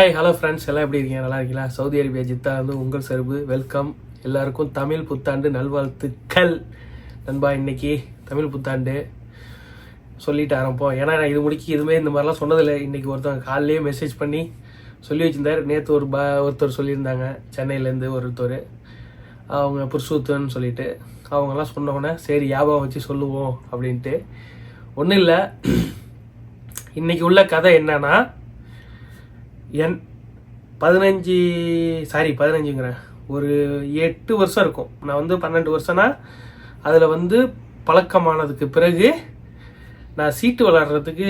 Hi hello friends எல்லாம் எப்படி இருக்கீங்க? நல்லா இருக்கீங்களா? சவுதி அரேபியா ஜித்தா வந்து உங்கள் சர்பு வெல்கம் எல்லாருக்கும் தமிழ் புத்தாண்டு நல்வாழ்த்துக்கள். நண்பா இன்னைக்கு தமிழ் புத்தாண்டு சொல்லிட்டு ஆரம்பிப்போம். ஏன்னா நான் இது முடிக்க எதுவுமே இந்த மாதிரிலாம் சொன்னதில்லை. இன்றைக்கி ஒருத்தவங்க காலையிலேயே மெசேஜ் பண்ணி சொல்லி வச்சிருந்தார். நேற்று ஒரு பா ஒருத்தர் சொல்லியிருந்தாங்க. சென்னையிலேருந்து ஒருத்தர். அவங்க புருஷூத்துன்னு சொல்லிட்டு. அவங்கெல்லாம் சொன்னோன்னே சரி ஞாபகம் வச்சு சொல்லுவோம். அப்படின்ட்டு. ஒன்றும் இல்லை. இன்றைக்கி உள்ள கதை என்னன்னா என் பதினஞ்சு சாரி பதினஞ்சுங்கிறேன் ஒரு எட்டு வருஷம் இருக்கும். நான் வந்து பன்னெண்டு வருஷம்னா அதில் வந்து பழக்கமானதுக்கு பிறகு நான் சீட்டு விளாட்றதுக்கு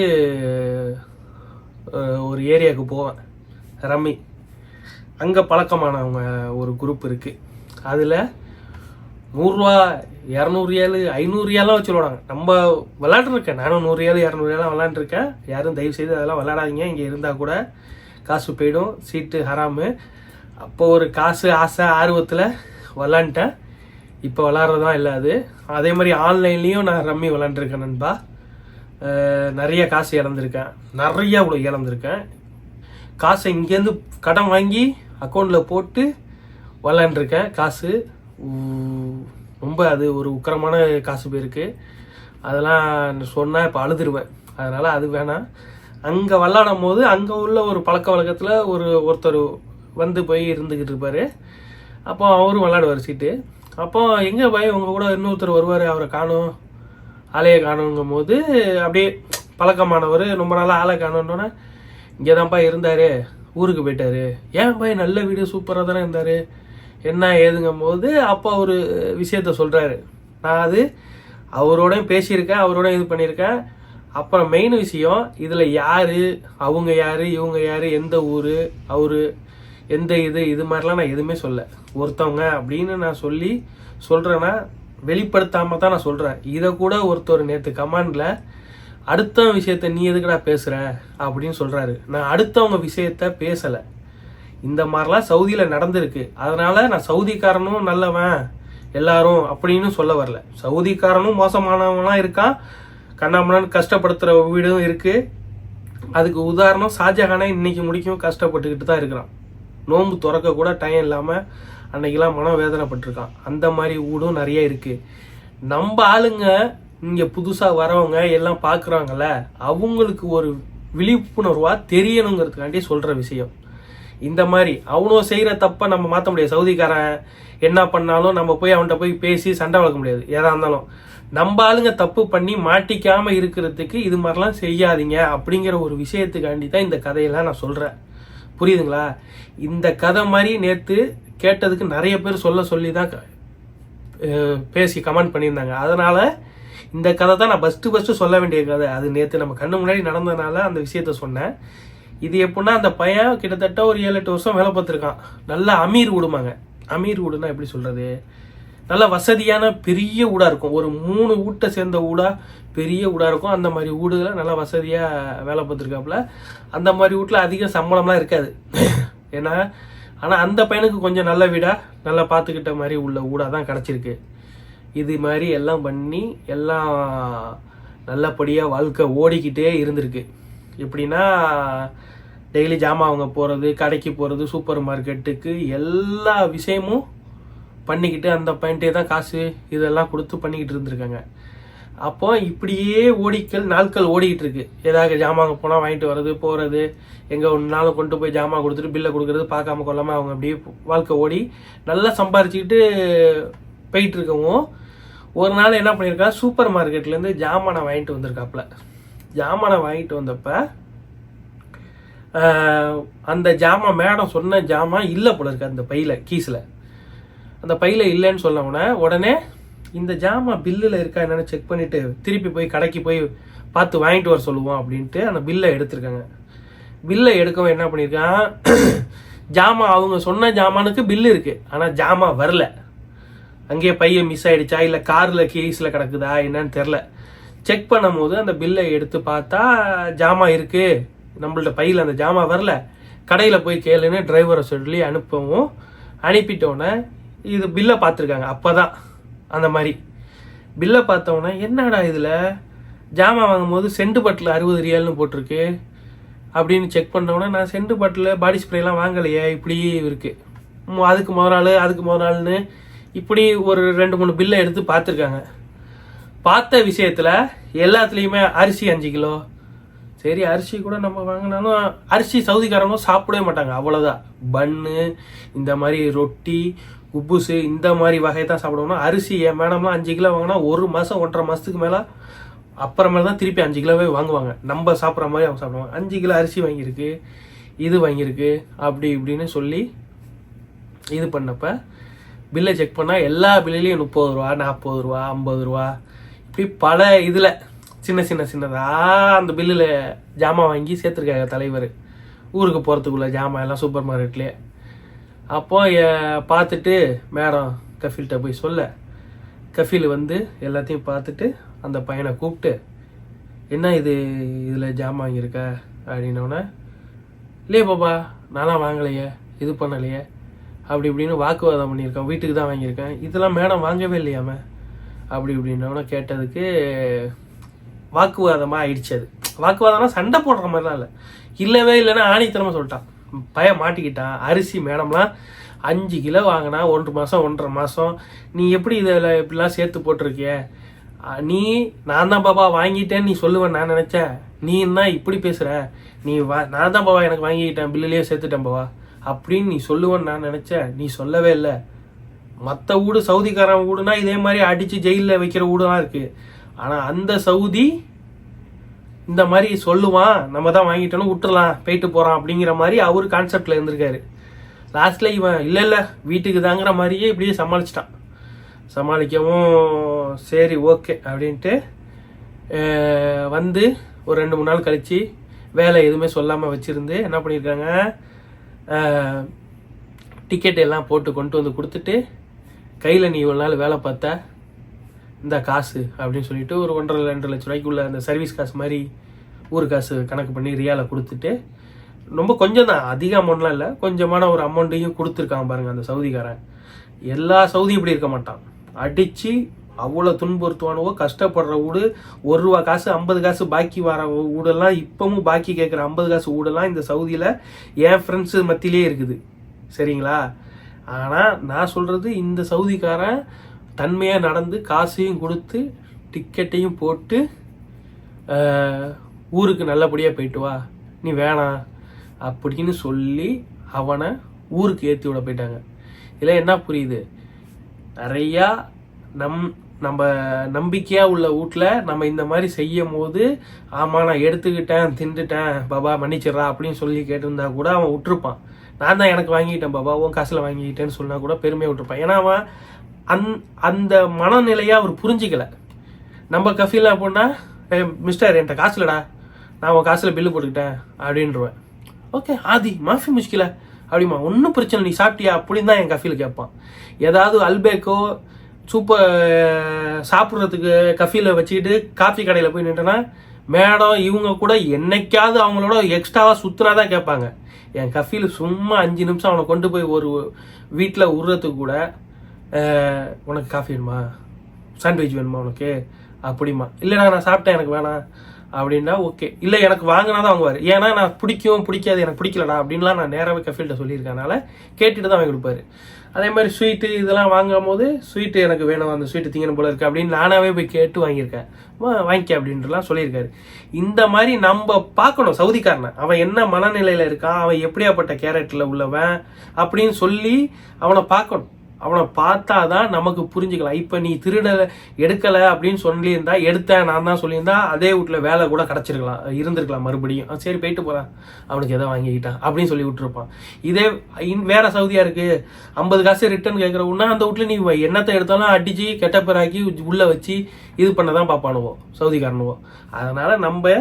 ஒரு ஏரியாவுக்கு போவேன். ரம்மி. அங்கே பழக்கமானவங்க ஒரு குரூப் இருக்குது அதில் நூறுரூவா இரநூறு ஏழு ஐநூறு ஏழாம் வச்சு விளாடுவாங்க. நம்ம விளாண்டுருக்கேன். நானும் நூறு ஏழு இரநூறு ஏழாம் விளாண்டுருக்கேன். யாரும் தயவு செய்து அதெல்லாம் விளாடாதீங்க. இங்கே இருந்தால் கூட காசு போயிடும். சீட்டு ஹராமு. அப்போ ஒரு காசு ஆசை ஆர்வத்தில் விளாண்டேன். இப்போ விளாட்றதான் இல்லை அது. அதே மாதிரி ஆன்லைன்லேயும் நான் ரம்மி விளாண்டுருக்கேன் நண்பா. நிறைய காசு இழந்திருக்கேன். நிறைய இவ்வளோ இழந்திருக்கேன். காசை இங்கேருந்து கடன் வாங்கி அக்கௌண்ட்டில் போட்டு விளாண்டுருக்கேன் காசு. ரொம்ப அது ஒரு உக்கரமான காசு போயிருக்கு. அதெல்லாம் சொன்னால் இப்போ அழுதுருவேன். அதனால் அது வேணாம். அங்கே விளாடும் போது அங்கே உள்ள ஒரு பழக்க வழக்கத்தில் ஒரு ஒருத்தர் வந்து போய் இருந்துக்கிட்டு இருப்பார். அப்போ அவரும் விளாடுவார் சீட்டு. அப்போ எங்கே போய் உங்கள் கூட இன்னொருத்தர் வருவார் அவரை காணும் ஆலையை காணுங்கும் போது அப்படியே பழக்கமானவர் ரொம்ப நாளாக ஆளை காணோன்னொன்னே இங்கே தான்ப்பா இருந்தார் ஊருக்கு போயிட்டார். ஏன் போய் நல்ல வீடு சூப்பராக தானே இருந்தார் என்ன ஏதுங்கும் போது அப்போ அவர் விஷயத்த சொல்கிறாரு நான் அது அவரோடையும் பேசியிருக்கேன் அவரோட இது பண்ணியிருக்கேன். அப்புறம் மெயின் விஷயம் இதில் யார் அவங்க யார் இவங்க யார் எந்த ஊர் அவர் எந்த இது இது மாதிரிலாம் நான் எதுவுமே சொல்ல. ஒருத்தவங்க அப்படின்னு நான் சொல்லி சொல்கிறேன்னா வெளிப்படுத்தாமல் தான் நான் சொல்கிறேன் இதை கூட ஒருத்தர் நேற்று கமாண்டில் அடுத்த விஷயத்த நீ எதுக்குடா பேசுகிற அப்படின்னு சொல்கிறாரு நான் அடுத்தவங்க விஷயத்த பேசலை. இந்த மாதிரிலாம் சவுதியில் நடந்திருக்கு. அதனால் நான் சவுதிக்காரனும் நல்லவன். எல்லாரும் அப்படின்னு சொல்ல வரல. சவுதிக்காரனும் மோசமானவனாக இருக்கான். கண்ணாமண்ணான்னு கஷ்டப்படுத்துகிற வீடும் இருக்குது அதுக்கு உதாரணம் ஷாஜஹானே இன்னைக்கு முடிக்கும் கஷ்டப்பட்டுக்கிட்டு தான் இருக்கிறான். நோன்பு திறக்க கூட டைம் இல்லாமல் அன்னைக்கெல்லாம் மன வேதனைப்பட்டிருக்கான். அந்த மாதிரி வீடும் நிறைய இருக்குது நம்ம ஆளுங்க இங்கே புதுசாக வரவங்க எல்லாம் பார்க்குறாங்கல்ல அவங்களுக்கு ஒரு விழிப்புணர்வாக தெரியணுங்கிறதுக்காண்டி சொல்கிற விஷயம். இந்த மாதிரி அவனும் செய்கிற தப்பை நம்ம மாற்ற முடியாது. சவுதிக்காரன் என்ன பண்ணாலும் நம்ம போய் அவன்கிட்ட போய் பேசி சண்டை வளர்க்க முடியாது. எதாக இருந்தாலும். நம்ம ஆளுங்க தப்பு பண்ணி மாட்டிக்காம இருக்கிறதுக்கு இது மாதிரிலாம் செய்யாதீங்க அப்படிங்கிற ஒரு விஷயத்துக்காண்டி தான் இந்த கதையெல்லாம் நான் சொல்கிறேன் புரியுதுங்களா? இந்த கதை மாதிரி நேற்று கேட்டதுக்கு நிறைய பேர் சொல்ல சொல்லி தான் க- பேசி கமெண்ட் பண்ணியிருந்தாங்க. அதனால் இந்த கதை தான் நான் ஃபஸ்ட்டு ஃபஸ்ட்டு சொல்ல வேண்டிய கதை. அது நேற்று நம்ம கண்ணு முன்னாடி நடந்ததுனால அந்த விஷயத்த சொன்னேன். இது எப்படின்னா அந்த பையன் கிட்டத்தட்ட ஒரு ஏழு எட்டு வருஷம் வேலை பார்த்துருக்கான். நல்லா அமீர் விடுமாங்க அமீர் விடுனா எப்படி சொல்கிறது நல்ல வசதியான பெரிய ஊடாக இருக்கும். ஒரு மூணு வீட்டை சேர்ந்த ஊடாக பெரிய ஊடாக இருக்கும். அந்த மாதிரி வீடுல நல்லா வசதியாக வேலை பார்த்துருக்காப்புல. அந்த மாதிரி வீட்டில் அதிக சம்பளம்லாம் இருக்காது. ஏன்னா ஆனால் அந்த பையனுக்கு கொஞ்சம் நல்ல வீடாக நல்லா பார்த்துக்கிட்ட மாதிரி உள்ள ஊடாக தான் கிடச்சிருக்கு. இது மாதிரி எல்லாம் பண்ணி எல்லாம் நல்லபடியாக வாழ்க்கை ஓடிக்கிட்டே இருந்திருக்கு. எப்படின்னா டெய்லி ஜாமான் அவங்க போகிறது கடைக்கு போகிறது சூப்பர் மார்க்கெட்டுக்கு எல்லா விஷயமும் பண்ணிக்கிட்டு அந்த பையன்ட்டே தான் காசு இதெல்லாம் கொடுத்து பண்ணிக்கிட்டு இருந்திருக்காங்க. அப்போ இப்படியே ஓடிக்கல் நாட்கள் ஓடிக்கிட்டு இருக்கு. ஏதாவது ஜாமான் போனால் வாங்கிட்டு வர்றது போகிறது எங்கே ஒன்றாலும் கொண்டு போய் ஜாமான் கொடுத்துட்டு பில்லை கொடுக்குறது பார்க்காம கொள்ளாமல் அவங்க அப்படியே வாழ்க்கை ஓடி நல்லா சம்பாரிச்சுக்கிட்டு போயிட்டு இருக்கவும் ஒரு நாள் என்ன பண்ணியிருக்கா சூப்பர் மார்க்கெட்லேருந்து ஜாமானை வாங்கிட்டு வந்திருக்காப்புல. ஜாமானை வாங்கிட்டு வந்தப்ப அந்த ஜாமான் மேடம் சொன்ன ஜாமான் இல்லை போல இருக்கு அந்த பையில கீஸில் அந்த பையில இல்லைன்னு சொன்ன உடனே இந்த ஜாமா பில்லில் இருக்கா என்னன்னு செக் பண்ணிட்டு திருப்பி போய் கடைக்கு போய் பார்த்து வாங்கிட்டு வர சொல்லுவோம் அப்படின்ட்டு அந்த பில்லை எடுத்திருக்காங்க. பில்லை எடுக்கவும் என்ன பண்ணியிருக்கான்? ஜாமான் அவங்க சொன்ன ஜாமானுக்கு பில்லு இருக்கு. ஆனால் ஜாமான் வரல. அங்கேயே பையன் மிஸ் ஆயிடுச்சா? இல்லை காரில் கீஸில் கிடக்குதா? என்னன்னு தெரில செக் பண்ணும்போது அந்த பில்லை எடுத்து பார்த்தா ஜாமான் இருக்கு. நம்மள்ட்ட பையில் அந்த ஜாமா வரல. கடையில் போய் கேளுன்னு டிரைவரை சொல்லி அனுப்பவும் அனுப்பிட்டோன்னே இது பில்லை பார்த்துருக்காங்க. அப்போ தான் அந்த மாதிரி. பில்லை பார்த்தோன்னே என்னடா இதில்? ஜாமான் வாங்கும்போது செண்டு பட்டில் அறுபது ரியல்னு போட்டிருக்கு. அப்படின்னு செக் பண்ணோன்னே நான் செண்டு பட்டில் பாடி ஸ்ப்ரேலாம் வாங்கலையே இப்படி இருக்குது அதுக்கு முத நாள் அதுக்கு முத நாள்னு. இப்படி ஒரு ரெண்டு மூணு பில்லை எடுத்து பார்த்துருக்காங்க. பார்த்த விஷயத்தில் எல்லாத்துலேயுமே அரிசி அஞ்சு கிலோ. சரி அரிசி கூட நம்ம வாங்கினாலும் அரிசி சவுதிக்காரங்களும் சாப்பிடவே மாட்டாங்க. அவ்வளோதான் பன்னு இந்த மாதிரி ரொட்டி குப்புசு இந்த மாதிரி வகை தான் சாப்பிடுவோம்னா அரிசி என் மேடம்லாம் அஞ்சு கிலோ வாங்கினா ஒரு மாதம் ஒன்றரை மாதத்துக்கு மேலே அப்புறமேல தான் திருப்பி அஞ்சு கிலோவே வாங்குவாங்க. நம்ம சாப்பிட்ற மாதிரி அவங்க சாப்பிடுவாங்க. அஞ்சு கிலோ அரிசி வாங்கியிருக்கு இது வாங்கியிருக்கு அப்படி இப்படின்னு சொல்லி இது பண்ணப்ப பில்லை செக் பண்ணால் எல்லா பில்லையும் முப்பது ரூபா நாற்பது ரூபா ஐம்பது ரூபா இப்படி பல இதில் சின்ன சின்ன சின்னதாக அந்த பில்லில் ஜாமான் வாங்கி சேர்த்துருக்காங்க தலைவர். ஊருக்கு போகிறதுக்குள்ள ஜாமான் எல்லாம் சூப்பர் மார்க்கெட்லேயே அப்போ பார்த்துட்டு மேடம் கஃபீல்கிட்ட போய் சொல்ல. கஃபீல் வந்து எல்லாத்தையும் பார்த்துட்டு அந்த பையனை கூப்பிட்டு என்ன இது இதில் ஜாமான் வாங்கியிருக்க? அப்படின்னோடனே இல்லையே பாப்பா நான்லாம் வாங்கலையே இது பண்ணலையே. அப்படி இப்படின்னு வாக்குவாதம் பண்ணியிருக்கேன் வீட்டுக்கு தான் வாங்கியிருக்கேன். இதெல்லாம் மேடம் வாங்கவே இல்லையாம? அப்படி இப்படின்னோட கேட்டதுக்கு வாக்குவாதமாக ஆயிடுச்சு அது. வாக்குவாதம்னா சண்டை போடுற மாதிரிலாம் இல்லை. இல்லவே இல்லைன்னா ஆணித்தனமாக சொல்லிட்டான். பய மாட்டிக்கிட்டான் அரிசி மேடம்லாம் அஞ்சு கிலோ வாங்கினா ஒன்று மாதம் ஒன்றரை மாதம் நீ எப்படி இதில் இப்படிலாம் சேர்த்து போட்டிருக்கிய? நீ நான் தான் பாபா வாங்கிட்டேன்னு நீ சொல்லுவேன் நான் நினச்சேன். நீ என்ன இப்படி பேசுகிற நீ வா நான் தான் பாபா எனக்கு வாங்கிக்கிட்டேன் பில்லுலேயே சேர்த்துட்டேன் பாவா. அப்படின்னு நீ சொல்லுவேன்னு நான் நினச்சேன். நீ சொல்லவே இல்லை. மற்ற வீடு சவுதிக்காரன் வீடுனா இதே மாதிரி அடித்து ஜெயிலில் வைக்கிற வீடுலாம் இருக்குது ஆனால் அந்த சவுதி இந்த மாதிரி சொல்லுவான் நம்ம தான் வாங்கிட்டோன்னு விட்டுறலாம் போயிட்டு போகிறான் அப்படிங்கிற மாதிரி அவர் கான்செப்டில் இருந்திருக்காரு. லாஸ்ட்டில் இவன் இல்லை இல்லை வீட்டுக்கு தாங்கிற மாதிரியே இப்படியே சமாளிச்சிட்டான். சமாளிக்கவும் சரி ஓகே அப்படின்ட்டு வந்து ஒரு ரெண்டு மூணு நாள் கழித்து வேலை எதுவுமே சொல்லாமல் வச்சுருந்து என்ன பண்ணியிருக்காங்க? டிக்கெட் எல்லாம் போட்டு கொண்டு வந்து கொடுத்துட்டு கையில் நீ இவ்வளோ நாள் வேலை பார்த்த இந்த காசு அப்படின்னு சொல்லிட்டு ஒரு ஒன்றரை ரெண்டு லட்ச ரூபாய்க்குள்ள அந்த சர்வீஸ் காசு மாதிரி ஊர் காசு கணக்கு பண்ணி ரியாலை கொடுத்துட்டு ரொம்ப கொஞ்சம் தான் அதிக அமௌண்ட்லாம் இல்லை. கொஞ்சமான ஒரு அமௌண்ட்டையும் கொடுத்துருக்கான் பாருங்கள் அந்த சவுதிக்காரன். எல்லா சவுதியும் இப்படி இருக்க மாட்டான். அடித்து அவ்வளோ துன்புறுத்துவானுவோ கஷ்டப்படுற வீடு ஒரு ரூபா காசு ஐம்பது காசு பாக்கி வர வீடெல்லாம் இப்பவும் பாக்கி கேட்குற ஐம்பது காசு வீடெல்லாம் இந்த சவுதியில் என் ஃப்ரெண்ட்ஸு மத்தியிலே இருக்குது. சரிங்களா? ஆனால் நான் சொல்கிறது இந்த சவுதிக்காரன் தன்மையாக நடந்து காசையும் கொடுத்து டிக்கெட்டையும் போட்டு ஊருக்கு நல்லபடியாக போயிட்டு வா. நீ வேணாம் அப்படின்னு சொல்லி அவனை ஊருக்கு ஏற்றி விட போயிட்டாங்க. இதில் என்ன புரியுது? நிறையா நம் நம்ம நம்பிக்கையாக உள்ள வீட்டில் நம்ம இந்த மாதிரி செய்யும் போது ஆமாம் நான் எடுத்துக்கிட்டேன் தின்றுட்டேன் பாபா மன்னிச்சிடுறா அப்படின்னு சொல்லி கேட்டிருந்தா கூட அவன் விட்டுருப்பான். நான் தான் எனக்கு வாங்கிட்டேன் பாபா உன் காசில் வாங்கிக்கிட்டேன்னு சொன்னால் கூட பெருமையாக விட்டுருப்பான். ஏன்னா அவன் அந் அந்த மனநிலையை அவர் புரிஞ்சிக்கல. நம்ம கஃபீல் அப்படின்னா மிஸ்டர் என்கிட்ட காசு இல்லடா. நான் உன் காசில் பில்லு போட்டுக்கிட்டேன் அப்படின்றவேன். ஓகே ஆதி மாஃபி முஷ்கில. அப்படிமா ஒன்றும் பிரச்சனை நீ சாப்பிட்டியா? அப்படின்னு தான் என் கஃபீல் கேட்பான். ஏதாவது அல்பேக்கோ சூப்பர் சாப்பிட்றதுக்கு கஃபீல வச்சுக்கிட்டு காஃபி கடையில் போய் நின்றுனா மேடம் இவங்க கூட என்னைக்காவது அவங்களோட எக்ஸ்ட்ராவாக சுற்றினா தான் கேட்பாங்க. என் கஃபீல் சும்மா அஞ்சு நிமிஷம் அவனை கொண்டு போய் ஒரு வீட்டில் விடுறதுக்கு கூட உனக்கு காஃபி வேணுமா? சாண்ட்விச் வேணுமா உனக்கு? அப்படிமா இல்லைடா நான் சாப்பிட்டேன் எனக்கு வேணாம். அப்படின்னா ஓகே இல்லை எனக்கு வாங்கினா தான் வாங்குவார். ஏன்னா நான் பிடிக்கும் பிடிக்காது எனக்கு பிடிக்கலடா அப்படின்லாம் நான் நேராகவே கஃபீல்கிட்ட சொல்லியிருக்கனால கேட்டுட்டு தான் வாங்கி கொடுப்பாரு. அதே மாதிரி ஸ்வீட்டு இதெல்லாம் வாங்கும் போது ஸ்வீட்டு எனக்கு வேணும் அந்த ஸ்வீட்டு திங்கணும் போல இருக்குது அப்படின்னு நானாகவே போய் கேட்டு வாங்கியிருக்கேன். வாங்கிக்க அப்படின்றலாம் சொல்லியிருக்காரு. இந்த மாதிரி நம்ம பார்க்கணும் சவுதிக்காரனை. அவன் என்ன மனநிலையில் இருக்கான்? அவன் எப்படியாப்பட்ட கேரக்டரில் உள்ளவன்? அப்படின்னு சொல்லி அவனை பார்க்கணும். அவனை பார்த்தா தான் நமக்கு புரிஞ்சுக்கலாம். இப்போ நீ திருட எடுக்கலை அப்படின்னு சொல்லியிருந்தா எடுத்தேன் நான் தான் சொல்லியிருந்தா அதே வீட்டில் வேலை கூட கிடச்சிருக்கலாம். இருந்திருக்கலாம் மறுபடியும். சரி போயிட்டு போகிறான் அவனுக்கு எதை வாங்கிக்கிட்டான்? அப்படின்னு சொல்லி விட்டுருப்பான். இதே இன் வேற சவுதியாக இருக்குது ஐம்பது காசு ரிட்டர்ன் கேட்குறவுன்னா அந்த வீட்டில் நீ என்னத்தை எடுத்தாலும் அடிச்சு கெட்ட பேராக்கி வச்சு இது பண்ண தான் பார்ப்பானுவோ சவுதிக்காரனுவோ. அதனால் நம்ம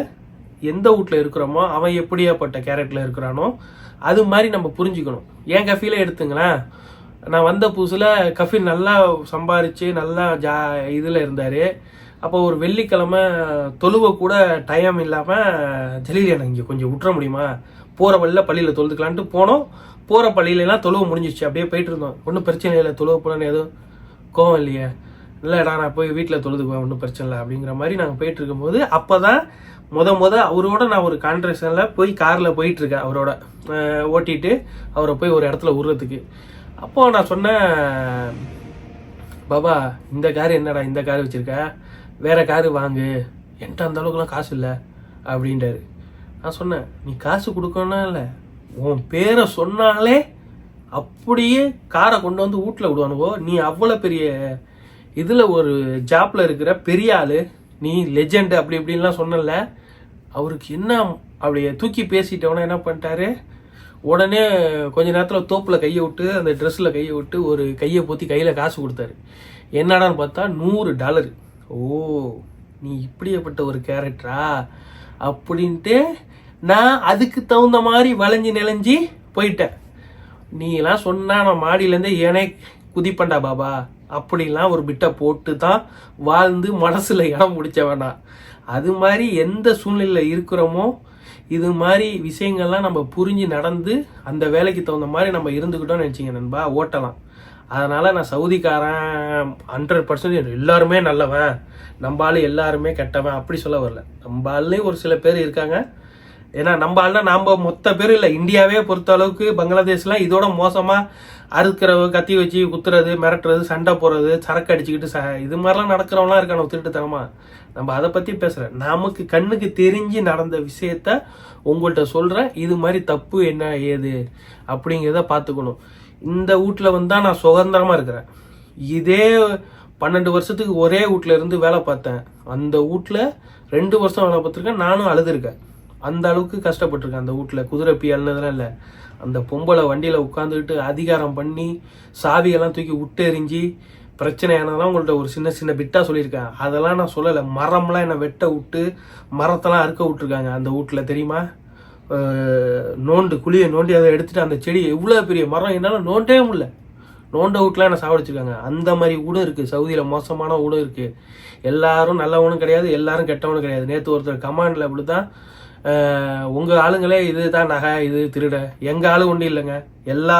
எந்த வீட்டில் இருக்கிறோமோ அவன் எப்படியாப்பட்ட கேரக்டரில் இருக்கிறானோ அது மாதிரி நம்ம புரிஞ்சுக்கணும். ஏன் கஃபீல எடுத்துங்களேன்? நான் வந்த புதுசில் கஃபீல் நல்லா சம்பாரித்து நல்லா ஜா இதில் இருந்தார். அப்போ ஒரு வெள்ளிக்கிழமை தொழுவ கூட டைம் இல்லாமல் ஜலீல் எனக்கு இங்கே கொஞ்சம் விட்டுற முடியுமா? போகிற வழியில் பள்ளியில் தொழுதுக்கலான்ட்டு போனோம். போகிற பள்ளியிலலாம் தொழுவு முடிஞ்சிச்சு அப்படியே போயிட்டு இருந்தோம். ஒன்றும் பிரச்சனை இல்லை. தொழுவ போனேன்னு எதுவும் கோவம் இல்லையே. இல்லைடா நான் போய் வீட்டில் தொழுதுக்குவேன். ஒன்றும் பிரச்சனை இல்லை அப்படிங்கிற மாதிரி நாங்கள் போயிட்டு இருக்கும்போது அப்போ தான் முத முத அவரோட நான் ஒரு கான்ட்ரேஷனில் போய் காரில் போயிட்டுருக்கேன் அவரோட. ஓட்டிட்டு அவரை போய் ஒரு இடத்துல விடுறதுக்கு அப்போ நான் சொன்னேன் பாபா இந்த கார் என்னடா இந்த கார் வச்சுருக்க? வேற காரு வாங்கு. என்கிட்ட அந்த அளவுக்குலாம் காசு இல்லை. அப்படின்றாரு. நான் சொன்னேன் நீ காசு கொடுக்கணும் இல்லை. உன் பேரை சொன்னாலே அப்படியே காரை கொண்டு வந்து வீட்டில் விடுவானுவோ நீ அவ்வளோ பெரிய இதில் ஒரு ஜாப்பில் இருக்கிற பெரிய ஆள். நீ லெஜெண்டு அப்படி இப்படின்லாம் சொன்னல அவருக்கு என்ன அப்படியே தூக்கி பேசிட்டவன என்ன பண்ணிட்டாரு? உடனே கொஞ்ச நேரத்தில் தோப்பில் கையை விட்டு அந்த ட்ரெஸ்ஸில் கையை விட்டு ஒரு கையை பொத்தி கையில் காசு கொடுத்தாரு. என்னடான்னு பார்த்தா நூறு டாலர் ஓ நீ இப்படியேப்பட்ட ஒரு கேரக்டரா அப்படின்ட்டு நான் அதுக்கு தகுந்த மாதிரி வளைஞ்சு நெளிஞ்சு போயிட்டேன். நீலாம் சொன்னால் நான் மாடியிலேருந்து ஏனே குதிப்பண்டா பாபா? அப்படிலாம் ஒரு பிட்டை போட்டு தான் வாழ்ந்து மனசில் இடம் முடிச்ச வேணாம் அது மாதிரி எந்த சூழ்நிலையில் இருக்கிறோமோ இது மாதிரி விஷயங்கள்லாம் நம்ம புரிஞ்சு நடந்து அந்த வேலைக்கு தகுந்த மாதிரி நம்ம இருந்துக்கிட்டோம்னு நினச்சிங்க நண்பா ஓட்டலாம். அதனால் நான் சவுதிக்காரன் ஹண்ட்ரட் பர்சன்டேஜ் எல்லாருமே நல்லவன். நம்ம எல்லாருமே கெட்டவன் அப்படி சொல்ல வரல. நம்ம ஒரு சில பேர் இருக்காங்க. ஏன்னா நம்ம ஆள்னா மொத்த பேர் இல்லை இந்தியாவே பொறுத்த அளவுக்கு பங்களாதேஷ்லாம் இதோட மோசமாக அறுக்கிறவு கத்தி வச்சு குத்துறது மிரட்டுறது சண்டை போடுறது சரக்கு அடிச்சுக்கிட்டு ச இது மாதிரிலாம் நடக்கிறவங்களாம் இருக்கான திருட்டுத்தனமா. நம்ம அதை பற்றி பேசுகிறேன் நமக்கு கண்ணுக்கு தெரிஞ்சு நடந்த விஷயத்த உங்கள்கிட்ட சொல்கிறேன் இது மாதிரி தப்பு என்ன ஏது அப்படிங்கிறத பார்த்துக்கணும். இந்த வீட்டில் வந்தால் நான் சுதந்திரமாக இருக்கிறேன். இதே பன்னெண்டு வருஷத்துக்கு ஒரே வீட்டில் இருந்து வேலை பார்த்தேன். அந்த வீட்டில் ரெண்டு வருஷம் வேலை பார்த்துருக்கேன். நானும் அழுதுருக்கேன். அந்த அளவுக்கு கஷ்டப்பட்டிருக்கேன் அந்த வீட்டில் குதிரை அழுனதுலாம் இல்லை. அந்த பொம்பளை வண்டியில் உட்காந்துக்கிட்டு அதிகாரம் பண்ணி சாவியெல்லாம் தூக்கி விட்டு பிரச்சனை பிரச்சனையானதெல்லாம் உங்கள்ட்ட ஒரு சின்ன சின்ன பிட்டாக சொல்லியிருக்கேன். அதெல்லாம் நான் சொல்லலை. மரம்லாம் என்னை வெட்ட விட்டு மரத்தெல்லாம் அறுக்க விட்டுருக்காங்க அந்த வீட்டில் தெரியுமா? நோண்டு குழியை நோண்டி அதை எடுத்துட்டு அந்த செடி எவ்வளோ பெரிய மரம் என்னால் நோண்டவே முடியல. நோண்ட வீட்டில் என்ன சாவடிச்சிருக்காங்க அந்த மாதிரி ஊடும் இருக்குது சவுதியில் மோசமான ஊடும் இருக்குது எல்லாரும் நல்லவனும் கிடையாது எல்லாரும் கெட்டவனும் கிடையாது. நேற்று ஒருத்தர் கமாண்டில் அப்படி தான் உங்கள் ஆளுங்களே இது தான் நகை இது திருட. எங்கள் ஆளு ஒன்றும் இல்லைங்க. எல்லா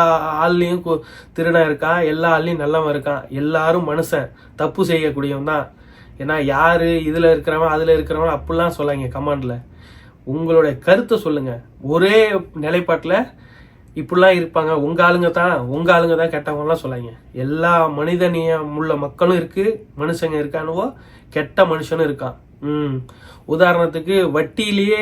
ஆள்லேயும் கு- திருடன் இருக்கான் எல்லா ஆள்லேயும் நல்லவன் இருக்கான். எல்லாரும் மனுஷன் தப்பு செய்யக்கூடியவன் தான். ஏன்னா யார் இதில் இருக்கிறவன் அதில் இருக்கிறவன் அப்படிலாம் சொல்லாங்க கமாண்டில். உங்களுடைய கருத்தை சொல்லுங்கள் ஒரே நிலைப்பாட்டில் இப்படிலாம் இருப்பாங்க. உங்கள் ஆளுங்க தான் உங்கள் ஆளுங்க தான் கெட்டவங்கலாம் சொல்லாங்க எல்லா மனிதனியம் உள்ள மக்களும் இருக்குது மனுஷங்க இருக்கானுவோ கெட்ட மனுஷனும் இருக்கான். ம். உதாரணத்துக்கு வட்டியிலேயே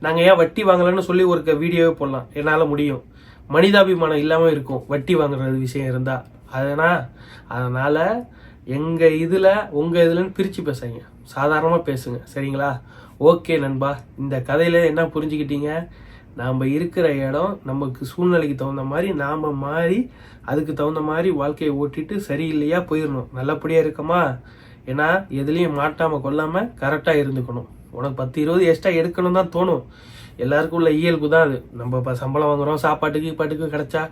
நாங்கள் ஏன் வட்டி வாங்கலன்னு சொல்லி ஒரு வீடியோவே போடலாம். என்னால் முடியும். மனிதாபிமானம் இல்லாமல் இருக்கும். வட்டி வாங்குறது விஷயம் இருந்தால் அதனா அதனால் எங்கள் இதில் உங்கள் இதுலன்னு பிரித்து பேசுங்க சாதாரணமாக பேசுங்க. சரிங்களா? ஓகே நண்பா. இந்த கதையில் என்ன புரிஞ்சுக்கிட்டீங்க? நாம் இருக்கிற இடம் நமக்கு சூழ்நிலைக்கு தகுந்த மாதிரி நாம் மாறி அதுக்கு தகுந்த மாதிரி வாழ்க்கையை ஓட்டிட்டு சரியில்லையா போயிடணும். நல்லபடியாக இருக்கமா? ஏன்னா எதுலேயும் மாட்டாமல் கொல்லாமல் கரெக்டாக இருந்துக்கணும். உனக்கு பத்து இருபது எக்ஸ்ட்ரா எடுக்கணும் தான் தோணும். எல்லாருக்கும் உள்ள இயல்பு தான் அது. நம்ம இப்போ சம்பளம் வாங்குறோம் சாப்பாட்டுக்கு பாட்டுக்கு கிடச்சா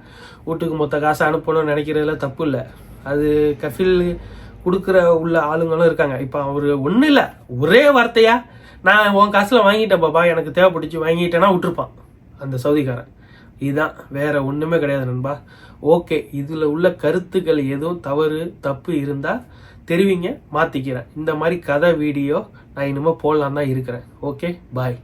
வீட்டுக்கு மொத்த காசை அனுப்பணும்னு நினைக்கிறதுல தப்பு இல்லை. அது கஃபில் கொடுக்குற உள்ள ஆளுங்களும் இருக்காங்க. இப்போ அவர் ஒன்றும் இல்லை. ஒரே வார்த்தையா நான் உன் காசில் வாங்கிட்டேன் பாப்பா எனக்கு தேவைப்பட்டுச்சு வாங்கிட்டேன்னா விட்டுருப்பான். அந்த சவுதிக்காரன். இதுதான் வேற ஒன்றுமே கிடையாது நண்பா. ஓகே இதில் உள்ள கருத்துக்கள் எதுவும் தவறு தப்பு இருந்தால் தெரிவிங்க மாற்றிக்கிறேன் இந்த மாதிரி கதை வீடியோ நான் இனிமேல் போடலான் தான் இருக்கிறேன். Okay bye